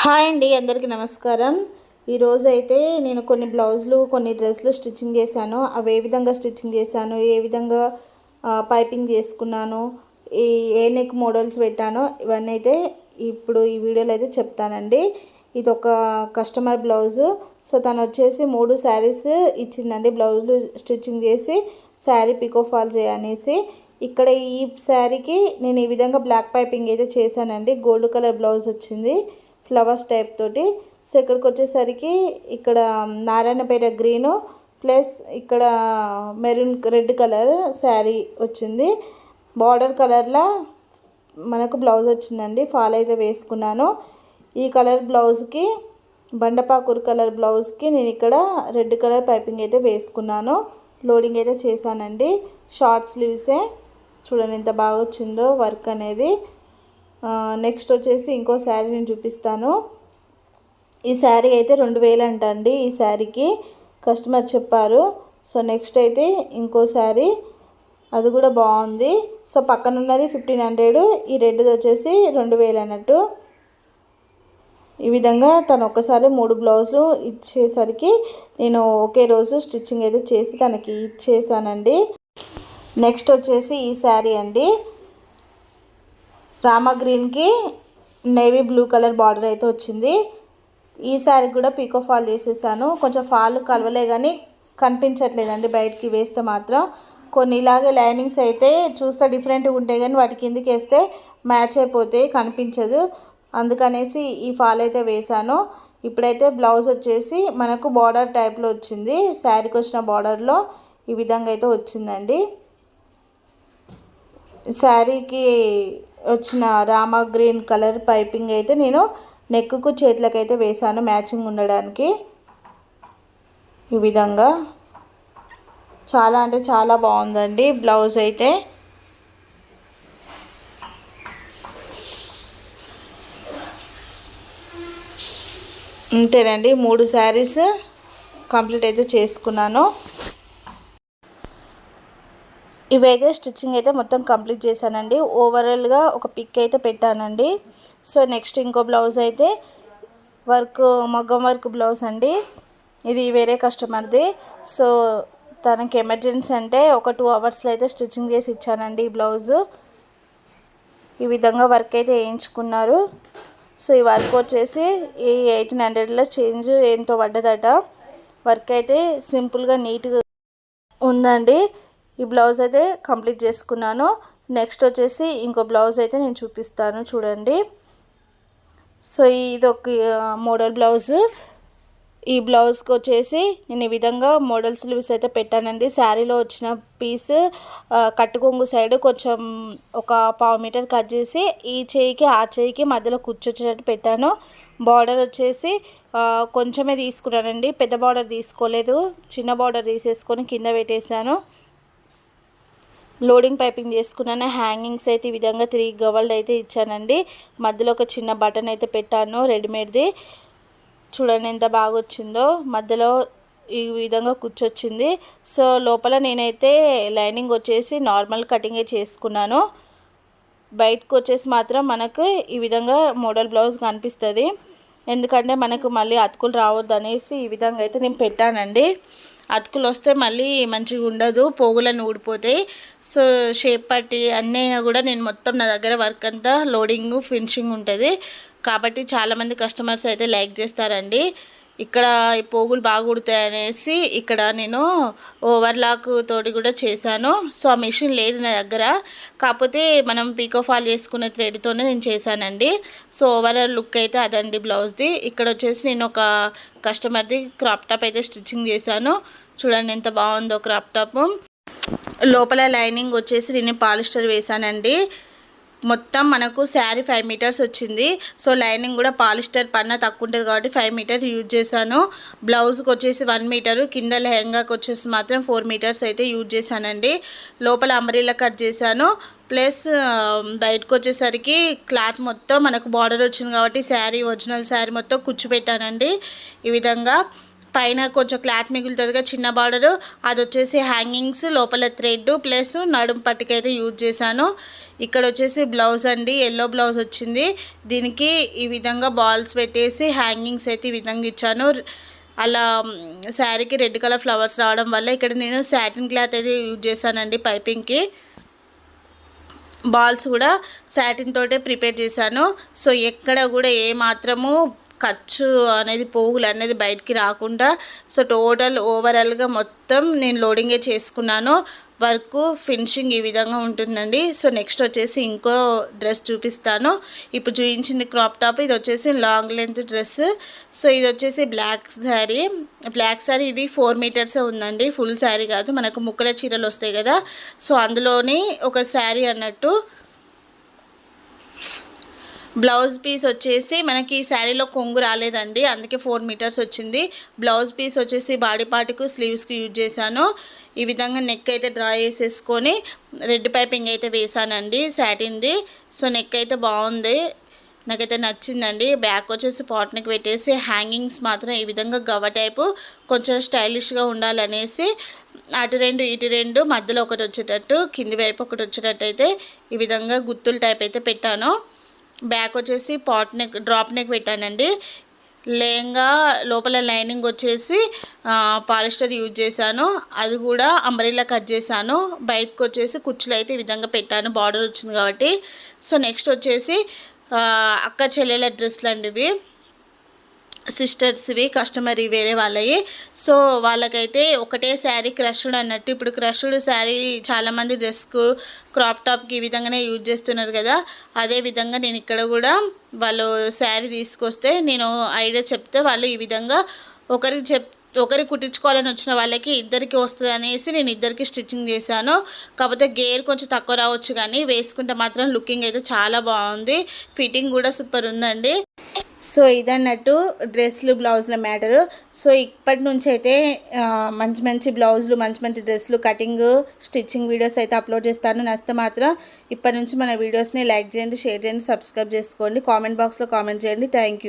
Hi అండి అందరికీ నమస్కారం. ఈరోజు అయితే నేను కొన్ని బ్లౌజులు కొన్ని డ్రెస్సులు స్టిచ్చింగ్ చేశాను. అవి ఏ విధంగా స్టిచ్చింగ్ చేశాను ఏ విధంగా పైపింగ్ చేసుకున్నాను ఈ ఏ నెక్ మోడల్స్ పెట్టానో ఇవన్నీ అయితే ఇప్పుడు ఈ వీడియోలో అయితే చెప్తానండి. ఇది ఒక కస్టమర్ బ్లౌజు. సో తను వచ్చేసి మూడు శారీస్ ఇచ్చిందండి బ్లౌజులు స్టిచ్చింగ్ చేసి శారీ పికో ఫాల్ చేయనేసి. ఇక్కడ ఈ శారీకి నేను ఈ విధంగా బ్లాక్ పైపింగ్ అయితే చేశానండి. గోల్డ్ కలర్ బ్లౌజ్ వచ్చింది. ఫ్లవర్స్ టైప్ తోటి. సో ఇక్కడికి వచ్చేసరికి ఇక్కడ నారాయణపేట గ్రీను ప్లస్ ఇక్కడ మెరూన్ రెడ్ కలర్ శారీ వచ్చింది. బార్డర్ కలర్లో మనకు బ్లౌజ్ వచ్చిందండి. ఫాల్ అయితే వేసుకున్నాను. ఈ కలర్ బ్లౌజ్కి బండపాకూరు కలర్ బ్లౌజ్కి నేను ఇక్కడ రెడ్ కలర్ పైపింగ్ అయితే వేసుకున్నాను. లోడింగ్ అయితే చేశానండి. షార్ట్ స్లీవ్సే. చూడండి ఎంత బాగా వచ్చిందో వర్క్ అనేది. నెక్స్ట్ వచ్చేసి ఇంకో శారీ నేను చూపిస్తాను. ఈ శారీ అయితే రెండు వేలు అండి ఈ శారీకి. కస్టమర్ చెప్పారు. సో నెక్స్ట్ అయితే ఇంకో శారీ. అది కూడా బాగుంది. సో పక్కన ఉన్నది ఫిఫ్టీన్ హండ్రెడ్ ఈ రెడ్ది వచ్చేసి రెండు వేలు అన్నట్టు. ఈ విధంగా తను ఒక్కసారి మూడు బ్లౌజులు ఇచ్చేసరికి నేను ఒకే రోజు స్టిచ్చింగ్ అయితే చేసి తనకి ఇచ్చేసానండి. నెక్స్ట్ వచ్చేసి ఈ శారీ అండి. రామా గ్రీన్కి నేవీ బ్లూ కలర్ బార్డర్ అయితే వచ్చింది. ఈ శారీ కూడా పీకో ఫాల్ చేసేసాను. కొంచెం ఫాల్ కలవలే కానీ కనిపించట్లేదండి బయటికి వేస్తే మాత్రం. కొన్ని ఇలాగే లైనింగ్స్ అయితే చూస్తే డిఫరెంట్గా ఉంటాయి కానీ వాటి కిందికి వేస్తే మ్యాచ్ అయిపోతే కనిపించదు. అందుకనేసి ఈ ఫాల్ అయితే వేశాను ఇప్పుడైతే బ్లౌజ్ వచ్చేసి మనకు బార్డర్ టైప్లో వచ్చింది. శారీకి వచ్చిన బార్డర్లో ఈ విధంగా అయితే వచ్చిందండి. శారీకి వచ్చిన రామా గ్రీన్ కలర్ పైపింగ్ అయితే నేను నెక్కు చేతులకైతే వేసాను మ్యాచింగ్ ఉండడానికి. ఈ విధంగా. చాలా అంటే చాలా బాగుందండి బ్లౌజ్ అయితే. అంతేనండి మూడు శారీస్ కంప్లీట్ అయితే చేసుకున్నాను. ఇవైతే స్టిచ్చింగ్ అయితే మొత్తం కంప్లీట్ చేశానండి. ఓవరాల్గా ఒక పిక్ అయితే పెట్టానండి. సో నెక్స్ట్ ఇంకో బ్లౌజ్ అయితే వర్క్ మగ్గం వర్క్ బ్లౌజ్ అండి. ఇది వేరే కస్టమర్ది సో తనకి ఎమర్జెన్సీ అంటే ఒక టూ అవర్స్లో అయితే స్టిచ్చింగ్ చేసి ఇచ్చానండి ఈ బ్లౌజు ఈ విధంగా వర్క్ అయితే వేయించుకున్నారు. సో ఈ వర్క్ వచ్చేసి ఈ ఎయిటీన్ హండ్రెడ్లో చేంజ్ ఎంతో పడ్డదట. వర్క్ అయితే సింపుల్గా నీట్గా ఉందండి. ఈ బ్లౌజ్ అయితే కంప్లీట్ చేసుకున్నాను. నెక్స్ట్ వచ్చేసి ఇంకో బ్లౌజ్ అయితే నేను చూపిస్తాను చూడండి. సో ఇది ఒక మోడల్ బ్లౌజ్. ఈ బ్లౌజ్కి వచ్చేసి నేను ఈ విధంగా మోడల్ స్లీవ్స్ అయితే పెట్టానండి. శారీలో వచ్చిన పీస్ కట్టుకొంగు సైడ్ కొంచెం ఒక పావు మీటర్ కట్ చేసి ఈ చేయికి ఆ చేయికి మధ్యలో కూర్చొచ్చేటట్టు పెట్టాను. బార్డర్ వచ్చేసి కొంచెమే తీసుకున్నానండి. పెద్ద బార్డర్ తీసుకోలేదు. చిన్న బార్డర్ తీసేసుకొని కింద పెట్టేశాను. లోడింగ్ పైపింగ్ చేసుకున్నాను. హ్యాంగింగ్స్ అయితే ఈ విధంగా త్రీ గవల్డ్ అయితే ఇచ్చానండి. మధ్యలో ఒక చిన్న బటన్ అయితే పెట్టాను రెడీమేడ్ది. చూడండి ఎంత బాగా వచ్చిందో మధ్యలో ఈ విధంగా కూర్చొచ్చింది. సో లోపల నేనైతే లైనింగ్ వచ్చేసి నార్మల్ కటింగే చేసుకున్నాను. బయటకు వచ్చేసి మాత్రం మనకు ఈ విధంగా మోడల్ బ్లౌజ్ కనిపిస్తుంది. ఎందుకంటే మనకు మళ్ళీ అతుకులు రావద్దు అనేసి ఈ విధంగా అయితే నేను పెట్టానండి. అతుకులు వస్తే మళ్ళీ మంచిగా ఉండదు పోగులను ఊడిపోతాయి. సో షేప్ పట్టి అన్నీ కూడా నేను మొత్తం నా దగ్గర వర్క్ అంతా లోడింగ్ ఫినిషింగ్ ఉంటుంది. కాబట్టి చాలామంది కస్టమర్స్ అయితే లైక్ చేస్తారండి. ఇక్కడ ఈ పోగులు బాగా కుడతాయి అనేసి ఇక్కడ నేను ఓవర్లాక్ తోటి కూడా చేశాను. సో ఆ మిషన్ లేదు నా దగ్గర. కాకపోతే మనం పీకో ఫాల్ చేసుకునే థ్రెడ్తోనే నేను చేశానండి. సో ఓవరాల్ లుక్ అయితే అదండి బ్లౌజ్ది. ఇక్కడ వచ్చేసి నేను ఒక కస్టమర్ది క్రాప్ టాప్ అయితే స్టిచ్చింగ్ చేశాను. చూడండి ఎంత బాగుందో క్రాప్ టాప్. లోపల లైనింగ్ వచ్చేసి నేను పాలిస్టర్ వేశానండి. మొత్తం మనకు శారీ ఫైవ్ మీటర్స్ వచ్చింది. సో లైనింగ్ కూడా పాలిస్టర్ పన్న తక్కువ ఉంటుంది కాబట్టి ఫైవ్ మీటర్స్ యూజ్ చేశాను. బ్లౌజ్కి వచ్చేసి వన్ మీటరు కింద లెహంగాకి వచ్చేసి మాత్రం ఫోర్ మీటర్స్ అయితే యూజ్ చేశానండి. లోపల అంబరీలా కట్ చేశాను. ప్లస్ um, బయటకు వచ్చేసరికి క్లాత్ మొత్తం మనకు బార్డర్ వచ్చింది కాబట్టి శారీ ఒరిజినల్ శారీ మొత్తం కూర్చోపెట్టానండి. ఈ విధంగా పైన కొంచెం క్లాత్ మిగులుతుందిగా చిన్న బార్డరు అది వచ్చేసి హ్యాంగింగ్స్ లోపల థ్రెడ్ ప్లస్ నడుము పట్టుకైతే యూజ్ చేశాను. ఇక్కడ వచ్చేసి బ్లౌజ్ అండి ఎల్లో బ్లౌజ్ వచ్చింది. దీనికి ఈ విధంగా బాల్స్ పెట్టేసి హ్యాంగింగ్స్ అయితే ఈ విధంగా ఇచ్చాను. అలా శారీకి రెడ్ కలర్ ఫ్లవర్స్ రావడం వల్ల ఇక్కడ నేను శాటిన్ క్లాత్ అయితే యూజ్ చేశానండి పైపింగ్కి. బాల్స్ కూడా శాటిన్ తోటే ప్రిపేర్ చేశాను. సో ఎక్కడ కూడా ఏ మాత్రము ఖర్చు అనేది పోగులు అనేది బయటికి రాకుండా సో టోటల్ ఓవరాల్గా మొత్తం నేను లోడింగే చేసుకున్నాను. వర్క్ ఫినిషింగ్ ఈ విధంగా ఉంటుందండి. సో నెక్స్ట్ వచ్చేసి ఇంకో డ్రెస్ చూపిస్తాను. ఇప్పుడు చూపించింది క్రాప్ టాప్ ఇది వచ్చేసి లాంగ్ లెంత్ డ్రెస్. సో ఇది వచ్చేసి బ్లాక్ శారీ. బ్లాక్ శారీ ఇది ఫోర్ మీటర్సే ఉందండి. ఫుల్ శారీ కాదు మనకు ముక్కల చీరలు వస్తాయి కదా. సో అందులోని ఒక శారీ అన్నట్టు. బ్లౌజ్ పీస్ వచ్చేసి మనకి ఈ శారీలో కొంగు రాలేదండి. అందుకే ఫోర్ మీటర్స్ వచ్చింది. బ్లౌజ్ పీస్ వచ్చేసి బాడీ పార్ట్కు స్లీవ్స్కి యూజ్ చేశాను. ఈ విధంగా నెక్ అయితే డ్రా చేసేసుకొని రెడ్ పైపింగ్ అయితే వేసానండి సాటిన్ది సో నెక్ అయితే బాగుంది. నాకైతే నచ్చిందండి. బ్యాక్ వచ్చేసి పాట్ నెక్ పెట్టేసి హ్యాంగింగ్స్ మాత్రం ఈ విధంగా గవ టైపు కొంచెం స్టైలిష్గా ఉండాలనేసి అటు రెండు ఇటు రెండు మధ్యలో ఒకటి వచ్చేటట్టు కింది వైపు ఒకటి వచ్చేటట్టు అయితే ఈ విధంగా గుత్తుల టైప్ అయితే పెట్టాను. బ్యాక్ వచ్చేసి పాట్ నెక్ డ్రాప్ నెక్ పెట్టానండి. లేంగా లోపల లైనింగ్ వచ్చేసి పాలిస్టర్ యూజ్ చేశాను. అది కూడా అంబ్రెల్లా కట్ చేశాను. బయటకు వచ్చేసి కుర్చీలు అయితే ఈ విధంగా పెట్టాను. బార్డర్ వచ్చింది కాబట్టి. సో నెక్స్ట్ వచ్చేసి అక్క చెల్లెల డ్రెస్లు అండి ఇవి సిస్టర్స్వి కస్టమర్ వేరే వాళ్ళవి సో వాళ్ళకైతే ఒకటే శారీ క్రష్డ్ అన్నట్టు ఇప్పుడు క్రష్డ్ శారీ చాలామంది డ్రెస్కు క్రాప్ టాప్కి ఈ విధంగానే యూజ్ చేస్తున్నారు కదా. అదే విధంగా నేను ఇక్కడ కూడా వాళ్ళు శారీ తీసుకొస్తే నేను ఐడియా చెప్తే వాళ్ళు ఈ విధంగా ఒకరికి చెప్ ఒకరికి కుట్టించుకోవాలని వచ్చిన వాళ్ళకి ఇద్దరికి వస్తుంది అనేసి నేను ఇద్దరికి స్టిచ్చింగ్ చేశాను. కాకపోతే గేర్ కొంచెం తక్కువ రావచ్చు కానీ వేసుకుంటే మాత్రం లుకింగ్ అయితే చాలా బాగుంది. ఫిట్టింగ్ కూడా సూపర్ ఉందండి. సో ఇదన్నట్టు డ్రెస్లు బ్లౌజుల మ్యాటరు. సో ఇప్పటి నుంచి అయితే మంచి మంచి బ్లౌజులు మంచి మంచి డ్రెస్సులు కటింగ్ స్టిచ్చింగ్ వీడియోస్ అయితే అప్లోడ్ చేస్తాను. నచ్చితే మాత్రం ఇప్పటి నుంచి మన వీడియోస్ని లైక్ చేయండి షేర్ చేయండి సబ్స్క్రైబ్ చేసుకోండి. కామెంట్ బాక్స్లో కామెంట్ చేయండి. Thank you